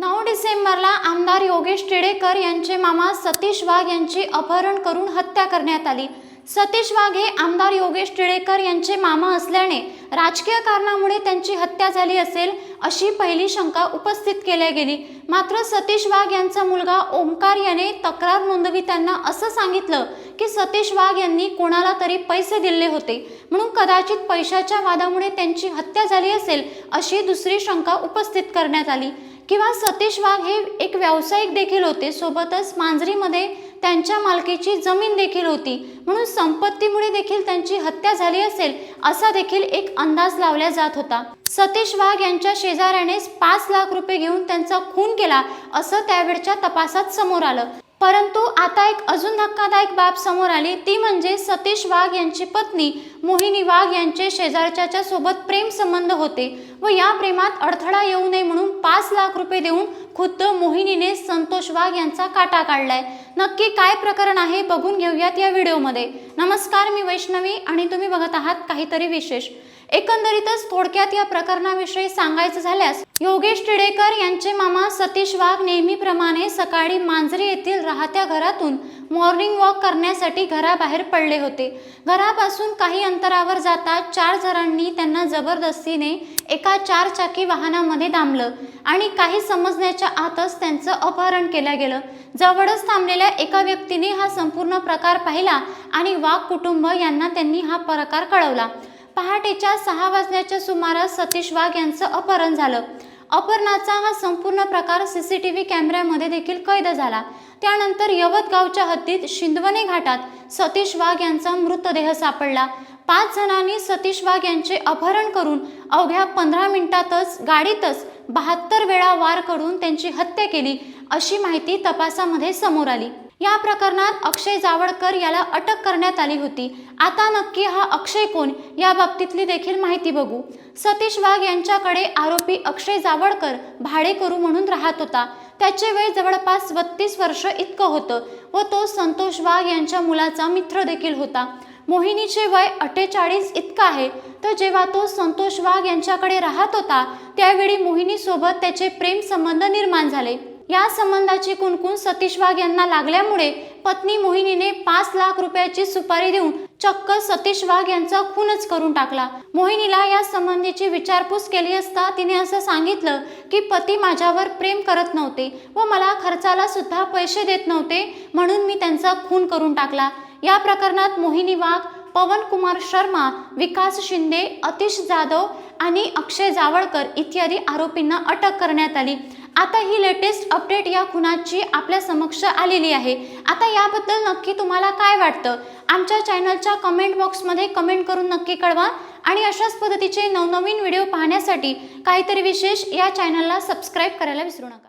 नऊ डिसेंबरला आमदार योगेश टिडेकर यांचे मामा सतीश वाघ यांची अपहरण करून हत्या करण्यात आली. सतीश वाघ हे आमदार योगेश टिळेकर यांचे मामा असल्याने राजकीय कारणामुळे त्यांची हत्या झाली असेल अशी पहिली शंका उपस्थित केल्या गेली. मात्र सतीश वाघ यांचा मुलगा ओमकार याने तक्रार नोंदवी त्यांना असं सांगितलं की सतीश वाघ यांनी कोणाला तरी पैसे दिले होते. म्हणून कदाचित पैशाच्या वादामुळे त्यांची हत्या झाली असेल अशी दुसरी शंका उपस्थित करण्यात आली. किंवा सतीश वाघ हे एक व्यावसायिक देखील होते. सोबतच मांजरीमध्ये त्यांच्या मालकीची जमीन देखील होती. म्हणून संपत्तीमुळे देखील त्यांची हत्या झाली असेल असा देखील एक अंदाज लावला जात होता. सतीश वाघ यांच्या शेजाऱ्यानेच पाच लाख रुपये घेऊन त्यांचा खून केला असं त्यावेळच्या तपासात समोर आलं. परंतु आता एक अजून धक्कादायक बाब समोर आली. ती म्हणजे सतीश वाघ यांची पत्नी मोहिनी वाघ यांचे शेजारच्याच्या सोबत प्रेम संबंध होते व या प्रेमात अडथळा येऊ नये म्हणून पाच लाख रुपये देऊन खुद्द मोहिनीने संतोष वाघ यांचा काटा काढलाय. नक्की काय प्रकरण आहे बघून घेऊयात या व्हिडिओमध्ये. नमस्कार मी वैष्णवी आणि तुम्ही बघत आहात काहीतरी विशेष. एकंदरीतच थोडक्यात या प्रकरणाविषयी सांगायचं झाल्यास योगेश टिडेकर यांचे मामा सतीश वाघ नेहमीप्रमाणे सकाळी मांजरी येथील राहत्या घरातून मॉर्निंग वॉक करण्यासाठी घराबाहेर पडले होते. घरापासून काही अंतरावर जाता चार जणांनी त्यांना जबरदस्तीने एका चारचाकी वाहनामध्ये दामलं आणि काही समजण्याच्या आतच त्यांचं अपहरण केलं गेलं. जवळच थांबलेल्या एका व्यक्तीने हा संपूर्ण प्रकार पाहिला आणि वाघ कुटुंब यांना त्यांनी हा प्रकार कळवला. पहाटेच्या सहा वाजण्याच्या सुमारास सतीश वाघ यांचं अपहरण झालं. अपहरणाचा हा संपूर्ण प्रकार सी सी टी व्ही कॅमेऱ्यामध्ये देखील कैद झाला. त्यानंतर यवतगावच्या हद्दीत शिंदवणे घाटात सतीश वाघ यांचा मृतदेह सापडला. पाच जणांनी सतीश वाघ यांचे अपहरण करून अवघ्या पंधरा मिनिटातच गाडीतच बहात्तर वेळा वार करून त्यांची हत्या केली अशी माहिती तपासामध्ये समोर आली. या प्रकरणात अक्षय जावडकर याला अटक करण्यात आली होती. आता नक्की हा अक्षय कोण या बाबतीतली देखील माहिती बघू. सतीश वाघ यांच्याकडे आरोपी अक्षय जावडकर भाडेकरू म्हणून राहत होता. त्याचे वय जवळपास बत्तीस वर्ष इतकं होतं व तो संतोष वाघ यांच्या मुलाचा मित्र देखील होता. मोहिनीचे वय अठ्ठेचाळीस इतकं आहे. तर जेव्हा तो संतोष वाघ यांच्याकडे राहत होता त्यावेळी मोहिनीसोबत त्याचे प्रेम संबंध निर्माण झाले. या संबंधाची कुणकुण सतीश वाघ यांना लागल्यामुळे पत्नी मोहिनीने पाच लाख रुपयाची सुपारी देऊन चक्क सतीश वाघ यांचा खूनच करून टाकला. मोहिनीला या संबंधीची विचारपूस केली असता तिने असं सांगितलं की पती माझ्यावर प्रेम करत नव्हते व मला खर्चाला सुद्धा पैसे देत नव्हते म्हणून मी त्यांचा खून करून टाकला. या प्रकरणात मोहिनी वाघ पवन कुमार शर्मा विकास शिंदे अतिश जाधव आणि अक्षय जावळकर इत्यादी आरोपींना अटक करण्यात आली. आता ही लेटेस्ट अपडेट या खुनाची आपल्या समक्ष आलेली आहे. आता याबद्दल नक्की तुम्हाला काय वाटतं? आमच्या चॅनलच्या कमेंट बॉक्समध्ये कमेंट करून नक्की कळवा आणि अशाच पद्धतीचे नवनवीन व्हिडिओ पाहण्यासाठी काहीतरी विशेष या चॅनलला सबस्क्राईब करायला विसरू नका.